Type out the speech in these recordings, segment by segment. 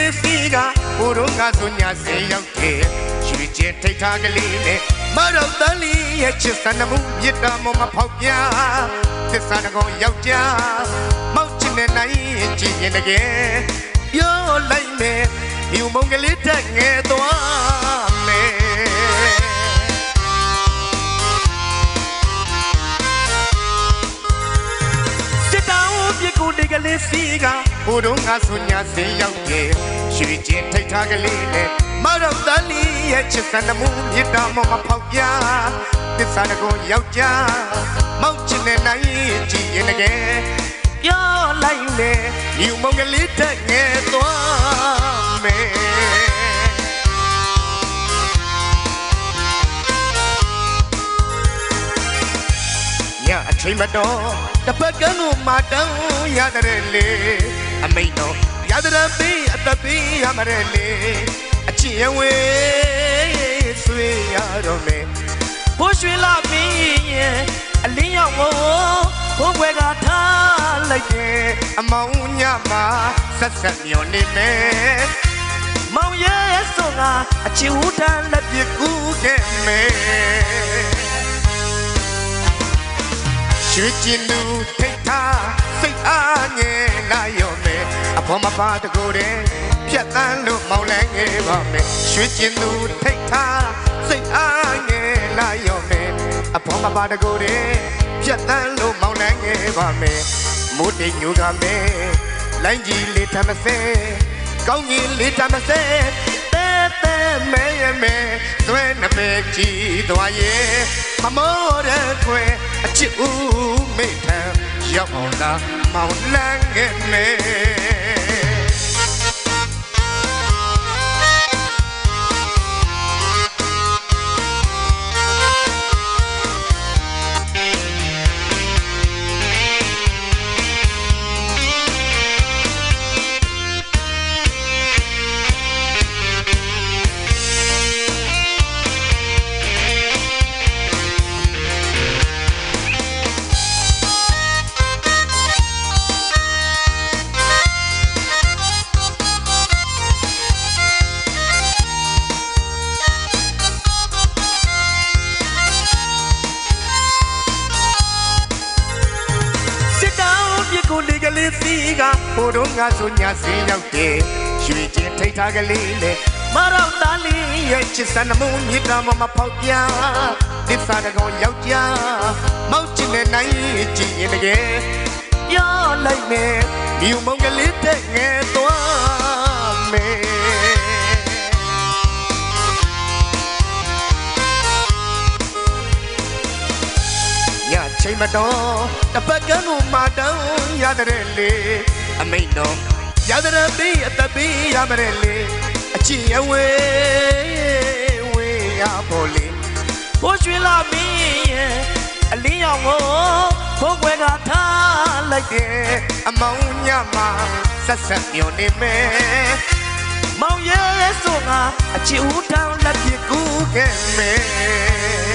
လေးစီကဘိုးတို့ငါဆိုညာစေရောက်တယ်ရွှေချင်းထိတ်ထားကလေးနဲ့မတော်တလီရဲ့ချစ်စံမှုမြစ်တာမမဖောက်ပြသစ္စာတကောင်ယောက်ျားမောက်ချင်တဲ့နိုင်ရင်ကြည်ရင်တကယ်ပြောလိုက်မယ်မြူမုံကလေးတက်ငယ်သွား ကိုဒီကလေးစီကဘိုးတို့ငါဆိုညာစင်ရောက်တယ်ရွှေချင်းထိတ်ထားကလေးနဲ့မတော်တလီရဲ့ချစ်စံမှုမြစ်တာမမဖောက်ပြသစ္စာတကောယောက်ျားမောက်ချင်တဲ့နိုင်ကြည့်ရင်တကယ်ပြောလိုက်လေယူမုံကလေးတက်ငယ်သွားမယ် ချိန်မတော်တစ်ပတ်ကန်းကိုမတောင်းရတဲ့လေအမိန်တော်ရတဲ့ပေးအသက်ပေးရမတဲ့လေအချစ်ရဝေးဆွေရတော့မယ်ဘိုးရွှေလာပြီးရင်အလင်းရောက်မို့ဘိုးဘွယ်ကထားလိုက်တယ်အမောင်ညမှာဆက်ဆက်မျောနေမယ်မောင်ရဲ့ဆိုကအချစ်ဦးတန်းလက်ပြကူးခဲ့မယ် ရွှေကျင်သူထိတ်ထားစိတ်အားငယ်လာရောမယ်အဖေမပါတကိုယ်တည်းဖြတ်တန်းလို့မောင်းလဲငယ်ပါမယ်ရွှေကျင်သူထိတ်ထားစိတ်အားငယ်လာရောမယ်အဖေမပါတကိုယ်တည်းဖြတ်တန်းလို့မောင်းလဲငယ်ပါမယ်မိုးတိမ်ညူကမယ်လိုင်းကြီးလေးထမစဲကောင်းကြီးလေးထမစဲတဲတဲမဲရမဲသွဲနှပဲကြည်သွားရဲ့ မမောတဲ့ခွဲအချစ်ဦးမိထံရောက်အောင်သာမောင်လန်းငယ်မဲစ ကိုလေကလေးစီကဟိုတော့ငါဆိုညာစင်ရောက်တယ်ရွှေချင်းထိတ်ထားကလေးနဲ့မတော်သားလေးရဲ့ချစ်စံမှုမြစ်တာမမဖောက်ပြသစ္စာတကောင်ယောက်ျားမောက်ချင်တဲ့နိုင်ကြည့်ရင်တကယ်ပြောလိုက်မယ်မြူမုံကလေးတဲ့ငယ်သွား ညချိန်မတော်တပတ်ကန်းကိုမတောင်းရတဲ့လေအမိန်တော်ရတဲ့ပေးအသက်ပေးရမတဲ့လေအချစ်ရဝေးဝေးရပေါ်လေဘိုးရွှေလာမင်းရဲ့အလင်းရောင်ကိုဘိုးကွယ်ကထားလိုက်တယ်အမောင်ညမှာဆက်ဆက်မျောနေမယ်မောင်ရဲ့ဆိုငါအချစ်ဦးတောင်းလက်ပြကူးခဲ့မယ်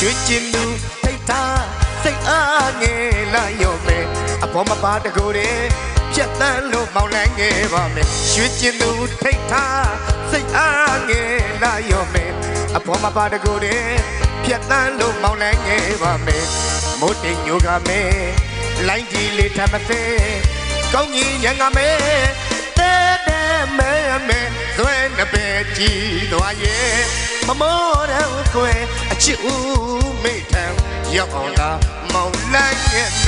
ရွှေကျင်သူထိတ်ထားစိတ်အားငယ်လာရောမယ်အပေါ်မပါတကိုယ်တည်းဖြတ်တန်းလို့မောင်းလိုက်ငယ်ပါမယ်ရွှေကျင်သူထိတ်ထားစိတ်အားငယ်လာရောမယ်အပေါ်မပါတကိုယ်တည်းဖြတ်တန်းလို့မောင်းလိုက်ငယ်ပါမယ်မိုးတိမ်ညိုကမယ်လိုင်းကြီးလေးထမစဲကောင်းကြီးရံကမယ်တဲတဲမဲမဲဇွဲနှပဲကြည်သွားရဲ့မမောတဲ့ကွယ်အ ချစ်ဦးမိထံရောက်အောင်လားမောင်လိုက်ရဲ့မဲ